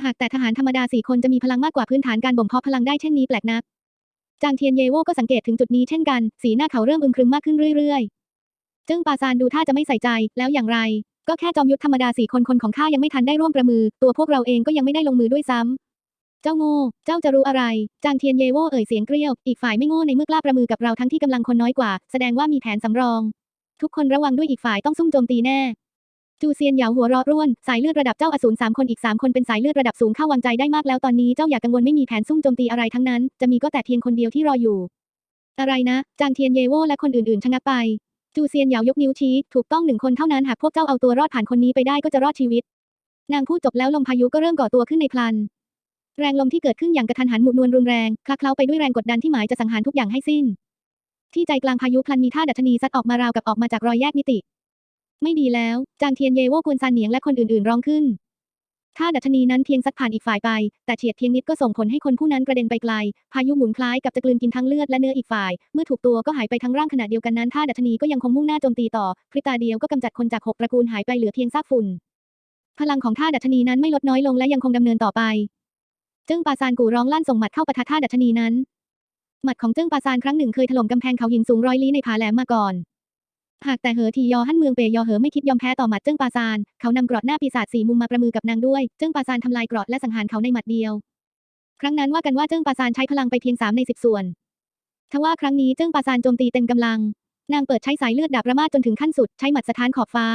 หากแต่ทหารธรรมดาสี่คนจะมีพลังมากกว่าพื้นฐานการบ่มเพาะพลังได้เช่นนี้แปลกนัก จางเทียนเยโวก็สังเกตถึงจุดนี้เช่นกัน สีหน้าเขาเริ่มอึมครึมมากขึ้นเรื่อยๆเจิ้งปาซานดูท่าจะไม่ใส่ใจ แล้วอย่างไร ก็แค่จอมยุทธธรรมดาสี่คนคนของข้ายังไม่ทันได้ร่วมประมือ ตัวพวกเราเองก็ยังไม่ได้ลงมือด้วยซ้ำ เจ้าโง่ เจ้าจะรู้อะไร จางเทียนเยโวเอ่ยเสียงเกรี้ยว อีกฝ่ายไม่โง่ในเมื่อกล้าประมือกับเราทั้งที่กำลังคนน้อยกว่า แสดงว่ามีแผนสำรอง ทุกคนระวังด้วยอีกฝ่ายต้องซุ่มโจมตีแน่ จูเซียนเหยาหัวเราะร่วน สายเลือดระดับเจ้าอสูรสามคนอีกสามคนเป็นสายเลือดระดับสูงเข้าวางใจได้มากแล้วตอนนี้เจ้าอย่ากังวลไม่มีแผนซุ่มโจมตีอะไรทั้งนั้น จะมีก็แต่เพียงคนเดียวที่รออยู่ อะไรนะ จางเทียนเยโวและคนอื่นๆชะงักไป จูเซียนเหยายกนิ้วชี้ ถูกต้องหนึ่งคนเท่านั้นหากพวกเจ้าเอาตัวรอดผ่านคนนี้ไปได้ก็จะรอดชีวิต นางพูดจบแล้วลมพายุก็เริ่มก่อตัวขึ้นในพลัน แรงลมที่เกิดขึ้นอย่างกระทันหันหมุนวนรุนแรงคลักเคล้าไปด้วยแรงกดดันที่หมายจะสังหารทุกอย่างให้สิ้น ที่ใจกลางพายุพลันมีท่าดัชนีซัดออกมาราวกับออกมาจากรอยแยกมิติ ไม่ดีแล้ว จางเทียนเยโว่กวนซานเหนียงและคนอื่นๆร้องขึ้น ท่าดัชนีนั้นเพียงซัดผ่านอีกฝ่ายไป แต่เฉียดเพียงนิดก็ส่งผลให้คนผู้นั้นกระเด็นไปไกล พายุหมุนคล้ายกับจะกลืนกินทั้งเลือดและเนื้ออีกฝ่าย เมื่อถูกตัวก็หายไปทั้งร่างขณะเดียวกันนั้นท่าดัชนีก็ยังคงมุ่งหน้าโจมตีต่อ พริบตาเดียวก็กำจัดคนจากหกตระกูลหายไปเหลือเพียงซากฝุ่น พลังของท่าดัชนีนั้นไม่ลดน้อยลงและยังคงดำเนินต่อไปเจิงปาซานกูร้องลั่นส่งหมัดเข้าปะทะท่าดัชนีนั้น หมัดของเจิงปาซานครั้งหนึ่งเคยถล่มกำแพงเขาหินสูงร้อยลี้ในผาแหลมมาก่อน หากแต่เหอทียอฮั่นเมืองเปยยอเหอไม่คิดยอมแพ้ต่อหมัดเจิ้งปาซาน เขานำกรอดหน้าปีศาจสีมุมมาประมือกับนางด้วย เจิ้งปาซานทำลายกรอดและสังหารเขาในหมัดเดียว ครั้งนั้นว่ากันว่าเจิ้งปาซานใช้พลังไปเพียงสามในสิบส่วน ทว่าครั้งนี้เจิ้งปาซานโจมตีเต็มกำลัง นางเปิดใช้สายเลือดดาบระมาดจนถึงขั้นสุดใช้หมัดสถานขอบฟ้า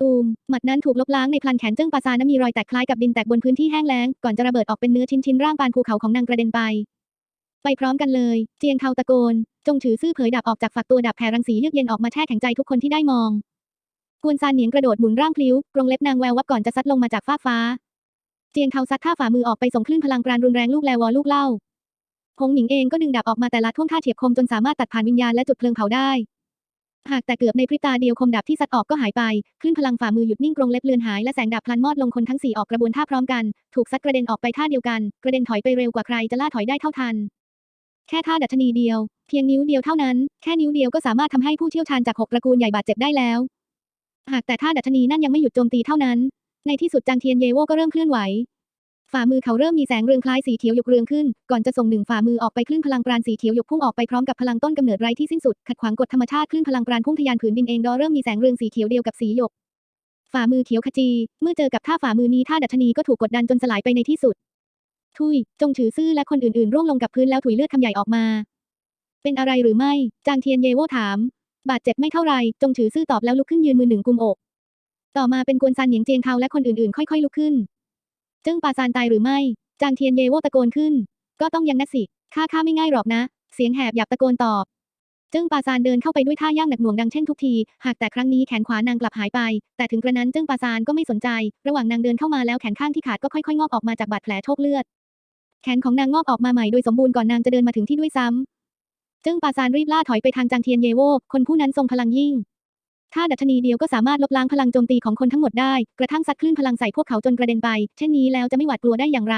ตูม หมัดนั้นถูกลบล้างในพลันแขนเจิ้งปาซานนั้นมีรอยแตกคล้ายกับดินแตกบนพื้นที่แห้งแล้ง ก่อนจะระเบิดออกเป็นเนื้อชิ้นๆร่างปานภูเขาของนางกระเด็นไป ไปพร้อมกันเลย เจียงเทาตะโกน จงถือซื่อเผยดาบออกจากฝักตัวดาบแผ่รังสีเยือกเย็นออกมาแช่แข็งใจทุกคนที่ได้มอง กวนซานเหนียงกระโดดหมุนร่างพลิ้วกรงเล็บนางแวววับก่อนจะซัดลงมาจากฟากฟ้า เจียงเทาซัดท่าฝ่ามือออกไปส่งคลื่นพลังปราณรุนแรงลูกแลวอลูกเล่าหงหมิงเองก็ดึงดาบออกมาแต่ละท่วงท่าเฉียบคมจนสามารถตัดผ่านวิญญาณและจุดเพลิงเผาได้ หากแต่เกือบในพริบตาเดียวคมดาบที่ซัดออกก็หายไป คลื่นพลังฝ่ามือหยุดนิ่งกรงเล็บเลือนหายและแสงดาบพลันมอดลงคนทั้งสี่ออกกระบวนท่าพร้อมกัน ถูกซัดกระเด็นออกไปท่าเดียวกัน กระเด็นถอยไปเร็วกว่าใครจะล่าถอยได้เท่าทัน แค่ท่าดัชนีเดียว เพียงนิ้วเดียวเท่านั้น แค่นิ้วเดียวก็สามารถทำให้ผู้เชี่ยวชาญจากหกตระกูลใหญ่บาดเจ็บได้แล้ว หากแต่ท่าดัชนีนั่นยังไม่หยุดโจมตีเท่านั้น ในที่สุดจางเทียนเยโว่ก็เริ่มเคลื่อนไหว ฝ่ามือเขาเริ่มมีแสงเรืองคล้ายสีเขียวหยกเรืองขึ้น ก่อนจะส่งหนึ่งฝ่ามือออกไปคลื่นพลังปราณสีเขียวหยกพุ่งออกไปพร้อมกับพลังต้นกำเนิดไร้ที่สิ้นสุด ขัดขวางกฎธรรมชาติคลื่นพลังปราณพุ่งทะยานผืนดินเองดอเริ่มมีแสงเรืองสีเขียวเดียวกับสีหยก ฝ่ามือเขียวขจี เมื่อเจอกับท่าฝ่ามือนี้ท่าดัชนีก็ถูกกดดันจนสลายไปในที่สุด ทุย จงถือซื่อและคนอื่นๆร่วงลงกับพื้นแล้วถุยเลือดคำใหญ่ออกมา เป็นอะไรหรือไม่ จางเทียนเยโว่ถาม บาดเจ็บไม่เท่าไรจงถือซื่อตอบแล้วลุกขึ้นยืนมือหนึ่งกุมอก ต่อมาเป็นกวนซานเหนียงเจียงเทาและคนอื่นๆ ค่อยๆลุกขึ้นจิ้งปาซานตายหรือไม่ จางเทียนเยโว่ตะโกนขึ้น ก็ต้องยังนัสิข้าข้าไม่ง่ายหรอกนะ เสียงแหบหยาบตะโกนตอบจิ้งปาซานเดินเข้าไปด้วยท่าย่างหนักหน่วงดังเช่นทุกที หากแต่ครั้งนี้แขนขวานางกลับหายไป แต่ถึงกระนั้นจิ้งปาซานก็ไม่สนใจ ระหว่างนางเดินเข้ามาแล้วแขนข้างที่ขาดก็ค่อยๆงอกออกมาจากบาดแผลโชคเลือด แขนของนางงอกออกมาใหม่โดยสมบูรณ์ก่อนนางจะเดินมาถึงที่ด้วยซ้ำเจิ้งปาซานรีบล่าถอยไปทางจางเทียนเยโว คนผู้นั้นทรงพลังยิ่ง ถ้าดัชนีเดียวก็สามารถลบล้างพลังโจมตีของคนทั้งหมดได้ กระทั่งซัดคลื่นพลังใส่พวกเขาจนกระเด็นไป เช่นนี้แล้วจะไม่หวาดกลัวได้อย่างไร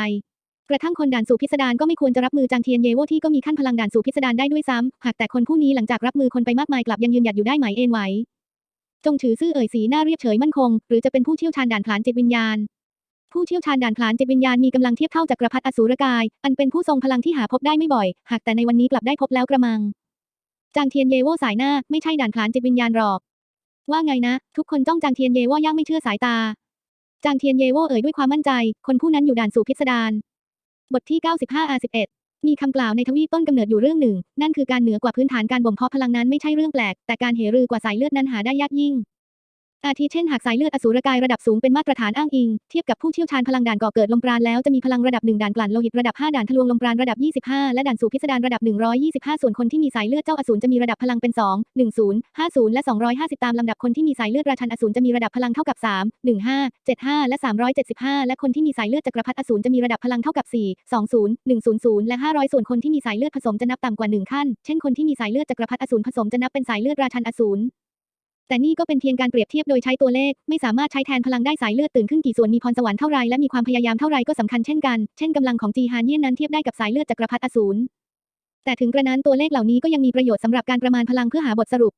กระทั่งคนด่านสู่พิสดารก็ไม่ควรจะรับมือจางเทียนเยโวที่ก็มีขั้นพลังด่านสู่พิสดารได้ด้วยซ้ำ หากแต่คนผู้นี้หลังจากรับมือคนไปมากมายกลับยังยืนหยัดอยู่ได้ไหมเอ็นไหว จงถือซื่อเอ่ยสีหน้าเรียบเฉยมั่นคง หรือจะเป็นผู้เชี่ยวชาญด่านผลานจิตวิญญาณ ผู้เชี่ยวชาญด่านผลานจิตวิญญาณมีกำลังเทียบเท่าจักรพรรดิอสูรกาย อันเป็นผู้ทรงพลังที่หาพบได้ไม่บ่อย หากแต่ในวันนี้กลับได้พบแล้วกระมัง จางเทียนเยโว่สายหน้า ไม่ใช่ด่านผลานจิตวิญญาณหรอก ว่าไงนะ ทุกคนจ้องจางเทียนเยโว่ย่างไม่เชื่อสายตา จางเทียนเยโว่เอ่ยด้วยความมั่นใจ คนผู้นั้นอยู่ด่านสู่พิสดารบทที่ 95อา11มีคำกล่าวในทวีปต้นกำเนิดอยู่เรื่องหนึ่ง นั่นคือการเหนือกว่าพื้นฐานการบ่มเพาะพลังนั้นไม่ใช่เรื่องแปลก แต่การเหรือกว่าสายเลือดนั้นหาได้ยากยิ่ง อาทิเช่นหากสายเลือดอสูรกายระดับสูงเป็นมาตรฐานอ้างอิง เทียบกับผู้เชี่ยวชาญพลังด่านก่อเกิดลมปราณแล้วจะมีพลังระดับ 1 ด่านกลั่นโลหิตระดับ 5 ด่านทะลวงลมปราณระดับ 25 และด่านสู่พิสดารระดับ 125 ส่วนคนที่มีสายเลือดเจ้าอสูรจะมีระดับพลังเป็น 2 10 50 และ 250 ตามลำดับคนที่มีสายเลือดราชันอสูรจะมีระดับพลังเท่ากับ 3 15 75 และ 375 และคนที่มีสายเลือดจักรพรรดิอสูรจะมีระดับพลังเท่ากับ 4 20 100 และ 500 ส่วนคนที่มีสายเลือดผสมจะนับต่ำกว่า 1 ขั้น เช่นคนที่มีสายเลือดจักรพรรดิอสูรผสมจะนับเป็นสายเลือดราชันอสูร แต่นี่ก็เป็นเพียงการเปรียบเทียบโดยใช้ตัวเลข ไม่สามารถใช้แทนพลังได้สายเลือดตื่นขึ้นกี่ส่วนมีพรสวรรค์เท่าไรและมีความพยายามเท่าไรก็สำคัญเช่นกัน เช่นกำลังของจีฮานเยี่ยนนั้นเทียบได้กับสายเลือดจักรพรรดิอสูร แต่ถึงกระนั้นตัวเลขเหล่านี้ก็ยังมีประโยชน์สำหรับการประมาณพลังเพื่อหาบทสรุป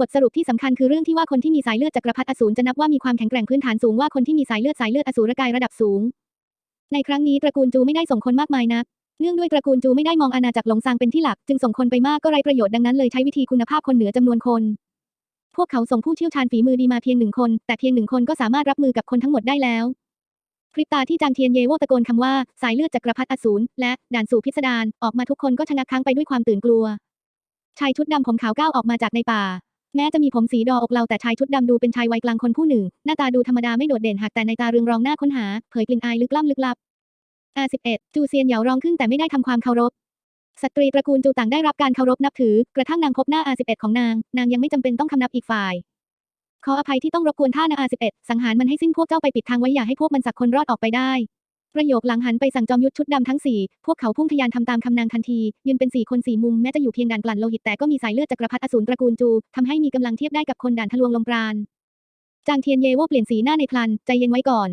บทสรุปที่สำคัญคือเรื่องที่ว่าคนที่มีสายเลือดจักรพรรดิอสูรจะนับว่ามีความแข็งแกร่งพื้นฐานสูงว่าคนที่มีสายเลือดสายเลือดอสูรกายระดับสูง ในครั้งนี้ตระกูลจูไม่ได้ส่งคนมากมายนักเนื่องด้วยตระกูลจูไม่ได้มองอาณาจักรหลงซางเป็นที่หลัก จึงส่งคนไปมากก็ไร้ประโยชน์ดังนั้นเลยใช้วิธีคุณภาพคนเหนือจำนวนคน พวกเขาส่งผู้เชี่ยวชาญฝีมือดีมาเพียงหนึ่งคน แต่เพียงหนึ่งคนก็สามารถรับมือกับคนทั้งหมดได้แล้วพริบตาที่จางเทียนเยโวตะโกนคำว่า สายเลือดจักรพรรดิอสูรและด่านสู่พิสดารออกมาทุกคนก็ชะงักค้างไปด้วยความตื่นกลัว ชายชุดดำผมขาวก้าวออกมาจากในป่า แม้จะมีผมสีดออกเราแต่ชายชุดดำดูเป็นชายวัยกลางคนผู้หนึ่ง หน้าตาดูธรรมดาไม่โดดเด่นหากแต่ในตาเรืองรองหน้าค้นหา เผยกลิ่นอายลึกล้ำลึกลับอา11จูเซียนเหยาร้องขึ้นแต่ไม่ได้ทำความเคารพ สตรีตระกูลจูต่างได้รับการเคารพนับถือ กระทั่งนางพบหน้าอา11ของนาง นางยังไม่จำเป็นต้องคำนับอีกฝ่าย ขออภัยที่ต้องรบกวนท่านอาสิบเอา11สังหารมันให้สิ้นพวกเจ้าไปปิดทางไว้อย่าให้พวกมันสักคนรอดออกไปได้ ประโยคหลังหันไปสั่งจอมยุทธชุดดำทั้งสี่พวกเขาพุ่งทะยานทำตามคำนางทันที ยืนเป็นสี่คนสี่มุมแม้จะอยู่เพียงด่านกลั่นโลหิตแต่ก็มีสายเลือดจักรพรรดิอสูรตระกูลจูทำให้มีกำลังเทียบได้กับคนด่านทะลวงลมปราณจางเทียนเยโวเปลี่ยนสีหน้าในพลันใจเย็นไว้ก่อน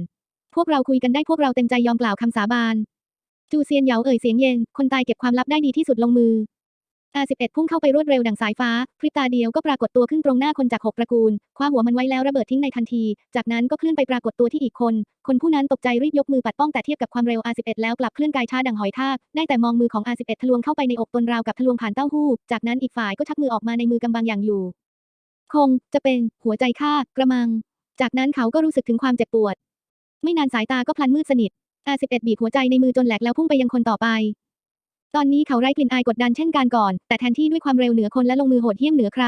พวกเราคุยกันได้พวกเราเต็มใจยอมกล่าวคำสาบาน จูเซียนเหยาเอ่ยเสียงเย็น คนตายเก็บความลับได้ดีที่สุดลงมืออาสิบเอ็ดพุ่งเข้าไปรวดเร็วดังสายฟ้า พริบตาเดียวก็ปรากฏตัวขึ้นตรงหน้าคนจากหกตระกูล คว้าหัวมันไว้แล้วระเบิดทิ้งในทันที จากนั้นก็เคลื่อนไปปรากฏตัวที่อีกคน คนผู้นั้นตกใจรีบยกมือปัดป้องแต่เทียบกับความเร็ว R11 แล้วกลับเคลื่อนกายช้าดังหอยทาก ได้แต่มองมือของ R11 ทะลวงเข้าไปในอกตนราวกับทะลวงผ่านเต้าหู้ จากนั้นอีกฝ่ายก็ชักมือออกมาในมือกำบังอย่างอยู่ คงจะเป็นหัวใจฆ่ากระมัง จากนั้นเขาก็รู้สึกถึงความเจ็บปวด ไม่นานสายตาก็พลันมืดสนิท R11 บีบหัวใจในมือจนแหลกแล้วพุ่งไปยังคนต่อไป ตอนนี้เขาไร้กลิ่นอายกดดันเช่นการก่อน แต่แทนที่ด้วยความเร็วเหนือคนและลงมือโหดเหี้ยมเหนือใคร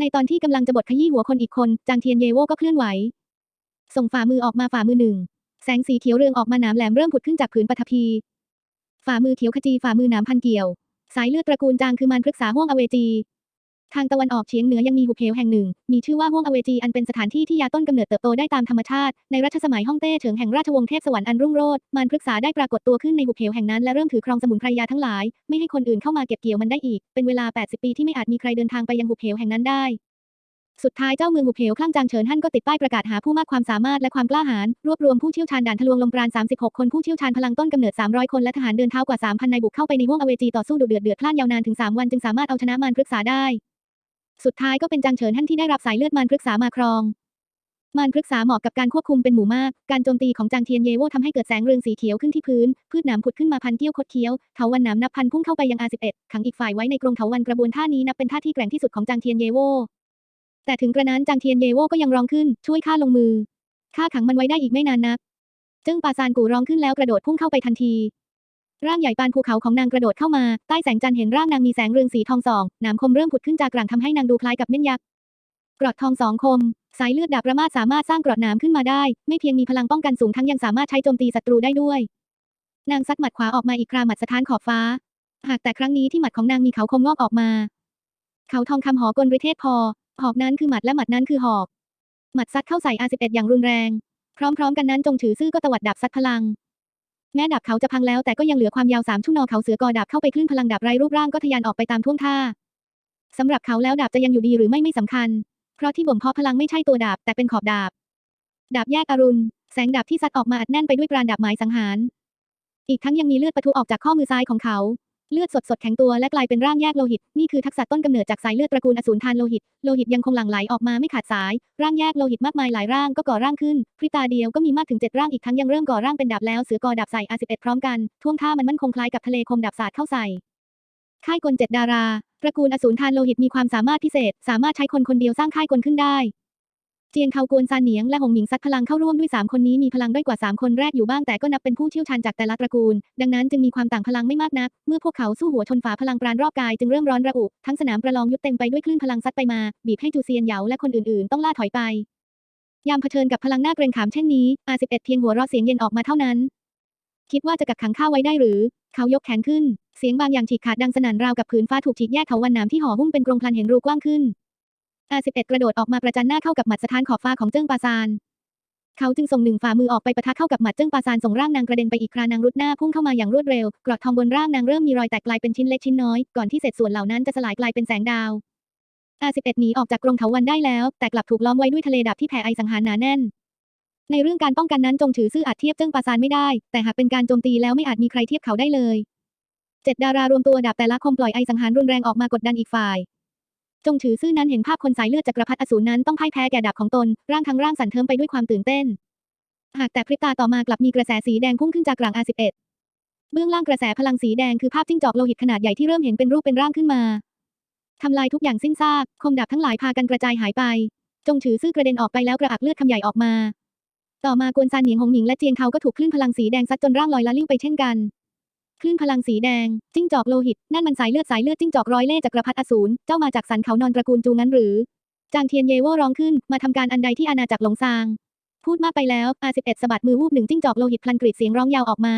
ในตอนที่กำลังจะบดขยี้หัวคนอีกคน จางเทียนเยโวก็เคลื่อนไหว ส่งฝ่ามือออกมาฝ่ามือหนึ่ง แสงสีเขียวเรืองออกมาหนามแหลมเริ่มผุดขึ้นจากผืนปฐพี ฝ่ามือเขียวขจีฝ่ามือหนามพันเกี่ยว สายเลือดตระกูลจางคือมารพฤกษาห้วงอเวจี ทางตะวันออกเฉียงเหนือยังมีหุบเหวแห่งหนึ่ง มีชื่อว่าห้วงอเวจีอันเป็นสถานที่ที่ยาต้นกำเนิดเติบโตได้ตามธรรมชาติ ในรัชสมัยฮ่องเต้เฉิงแห่งราชวงศ์เทพสวรรค์อันรุ่งโรจน์มารพฤกษาได้ปรากฏตัวขึ้นในหุบเหวแห่งนั้นและเริ่มถือครองสมุนไพรยาทั้งหลาย ไม่ให้คนอื่นเข้ามาเก็บเกี่ยวมันได้อีก เป็นเวลา 80 ปีที่ไม่อาจมีใครเดินทางไปยังหุบเหวแห่งนั้นได้สุดท้ายเจ้าเมืองหุบเหวคลั่งจางเฉินฮั่นก็ติดป้ายประกาศหาผู้มากความสามารถและความกล้าหาญรวบรวมผู้เชี่ยวชาญด่านทะลวงลมปราณ 36 คนผู้เชี่ยวชาญพลังต้นกำเนิด 300 คนและทหารเดินเท้ากว่า 3,000นายบุกเข้าไปในห้วงอเวจีต่อสู้ดุเดือดเดือดพล่านยาวนานถึง 3 วันจึงสามารถเอาชนะมารพฤกษาได้ สุดท้ายก็เป็นจางเฉินฮั่นที่ได้รับสายเลือดมารพฤกษามาครองมารพฤกษาเหมาะกับการควบคุมเป็นหมู่มาก การโจมตีของจางเทียนเยโวทำให้เกิดแสงเรืองสีเขียวขึ้นที่พื้น พืชหนามผุดขึ้นมาพันเกี้ยวคดเคี้ยว เถาวันหนามนับพันพุ่งเข้าไปยังอาสิบเอ็ดขังอีกฝ่ายไว้ในกรงเถาวันกระบวนท่านี้นับเป็นท่าที่แกร่งที่สุดของจางเทียนเยโวแต่ถึงกระนั้นจางเทียนเยโวก็ยังร้องขึ้น ช่วยข้าลงมือ ข้าขังมันไว้ได้อีกไม่นานนัก จึ้งปาซานกูร้องขึ้นแล้วกระโดดพุ่งเข้าไปทันที ร่างใหญ่ปานภูเขาของนางกระโดดเข้ามา ใต้แสงจันทร์เห็นร่างนางมีแสงเรืองสีทองส่อง หนามคมเริ่มผุดขึ้นจากกลางทำให้นางดูคล้ายกับเม่นยักษ์กรอดทองสองคม สายเลือดดาบระมาดสามารถสร้างกรอดหนามขึ้นมาได้ ไม่เพียงมีพลังป้องกันสูงทั้งยังสามารถใช้โจมตีศัตรูได้ด้วย นางซัดหมัดขวาออกมาอีกคราหมัดสะท้านขอบฟ้า หากแต่ครั้งนี้ที่หมัดของนางมีเขาคมงอกออกมา เขาทองคำหอกลฤเทพพอ หอกนั้นคือหมัดและหมัดนั้นคือหอก หมัดซัดเข้าใส่อาสิบเอ็ดอย่างรุนแรง พร้อมๆ กันนั้นจงถือซื่อก็ตวัดดาบซัดพลัง แม้ดาบเขาจะพังแล้วแต่ก็ยังเหลือความยาวสามชั่วนอเขาเสือกอดาบเข้าไปคลื่นพลังดาบไร้รูปร่างก็ทะยานออกไปตามท่วงท่าสำหรับเขาแล้วดาบจะยังอยู่ดีหรือไม่ไม่สำคัญ เพราะที่บ่มเพาะพลังไม่ใช่ตัวดาบแต่เป็นขอบดาบ ดาบแยกอรุณ แสงดาบที่ซัดออกมาอัดแน่นไปด้วยปราณดาบหมายสังหาร อีกทั้งยังมีเลือดปะทุออกจากข้อมือซ้ายของเขา เลือดสดสดแข็งตัวและกลายเป็นร่างแยกโลหิต นี่คือทักษะต้นกำเนิดจากสายเลือดตระกูลอสูรทานโลหิต โลหิตยังคงหลั่งไหลออกมาไม่ขาดสาย ร่างแยกโลหิตมากมายหลายร่างก็ก่อร่างขึ้น พริตาเดียวก็มีมากถึงเจ็ดร่างอีกทั้งยังเริ่มก่อร่างเป็นดาบแล้วเสือกอดาบใส่อาสิบเอ็ดพร้อมกันท่วงท่ามันมั่นคงคล้ายกับทะเลคมดาบสาดเข้าใส่ ค่ายกลเจ็ดดารา ตระกูลอสูรทานโลหิตมีความสามารถพิเศษ สามารถใช้คนคนเดียวสร้างค่ายกลขึ้นได้ จียงเขากวนซานเหนียงและหงหมิงซัดพลังเข้าร่วมด้วย 3 คนนี้มีพลังด้อยกว่า 3 คนแรกอยู่บ้างแต่ก็นับเป็นผู้เชี่ยวชาญจากแต่ละตระกูล ดังนั้นจึงมีความต่างพลังไม่มากนัก เมื่อพวกเขาสู้หัวชนฝาพลังปราณรอบกายจึงเริ่มร้อนระอุ ทั้งสนามประลองยุทธเต็มไปด้วยคลื่นพลังซัดไปมา บีบให้จูเซียนเหยาและคนอื่นๆ ต้องล่าถอยไป ยามเผชิญกับพลังหน้าเกรงขามเช่นนี้อาสิบเอ็ดเพียงหัวเราะเสียงเย็นออกมาเท่านั้น คิดว่าจะกักขังข้าไว้ได้หรือ เขายกแขนขึ้น เสียงบางอย่างฉีกขาดดังสนั่นราวกับผืนฟ้าถูกฉีกแยกเถาวันนามที่ห่อหุ้มเป็นกรงพลันเห็นรูกว้างขึ้น อาสิบเอ็ดกระโดดออกมาประจันหน้าเข้ากับหมัดสถานขอบฟ้าของเจิ้งปาซาน เขาจึงส่งหนึ่งฝ่ามือออกไปปะทะเข้ากับหมัดเจิ้งปาซานส่งร่างนางกระเด็นไปอีกครานางรุดหน้าพุ่งเข้ามาอย่างรวดเร็วกรอดทองบนร่างนางเริ่มมีรอยแตกกลายเป็นชิ้นเล็กชิ้นน้อยก่อนที่เศษส่วนเหล่านั้นจะสลายกลายเป็นแสงดาวอาสิบเอ็ดหนีออกจากกรงเถาวันได้แล้ว แต่กลับถูกล้อมไว้ด้วยทะเลดาบที่แผ่ไอสังหารหนาแน่น ในเรื่องการป้องกันนั้นจงถือซื่ออาจเทียบเจิ้งปาซานไม่ได้ แต่หากเป็นการโจมตีแล้วไม่อาจมีใครเทียบเขาได้เลยเจ็ดดารารวมตัวดาบแต่ละคมปล่อยไอสังหารรุนแรงออกมากดดันอีกฝ่าย จงถือซื่อนั้นเห็นภาพคนสายเลือดจักรพรรดิอสูรนั้นต้องพ่ายแพ้แก่ดาบของตน ร่างทั้งร่างสั่นเทิมไปด้วยความตื่นเต้น หากแต่พริบตาต่อมากลับมีกระแสสีแดงพุ่งขึ้นจากกลางอาสิบเอ็ดเบื้องล่างกระแสพลังสีแดงคือภาพจิ้งจอกโลหิตขนาดใหญ่ที่เริ่มเห็นเป็นรูปเป็นร่างขึ้นมาทำลายทุกอย่างสิ้นซาก คมดาบทั้งหลายพากันกระจายหายไป จงถือซื่อกระเด็นออกไปแล้วกระอักเลือดคำใหญ่ออกมา ต่อมากวนซานเหนียงหงหมิงและเจียงเขาก็ถูกคลื่นพลังสีแดงซัดจนร่างลอยละลิ้วไปเช่นกัน คลื่นพลังสีแดง จิ้งจอกโลหิต นั่นมันสายเลือดสายเลือดจิ้งจอกร้อยเล่ห์จักรพรรดิอสูร เจ้ามาจากสันเขานอนตระกูลจูงั้นหรือ จางเทียนเยว่ร้องขึ้น มาทำการอันใดที่อาณาจักรหลงซาง พูดมากไปแล้วอาสิบเอ็ดสะบัดมือวูบหนึ่งจิ้งจอกโลหิตพลันกรีดเสียงร้องยาวออกมา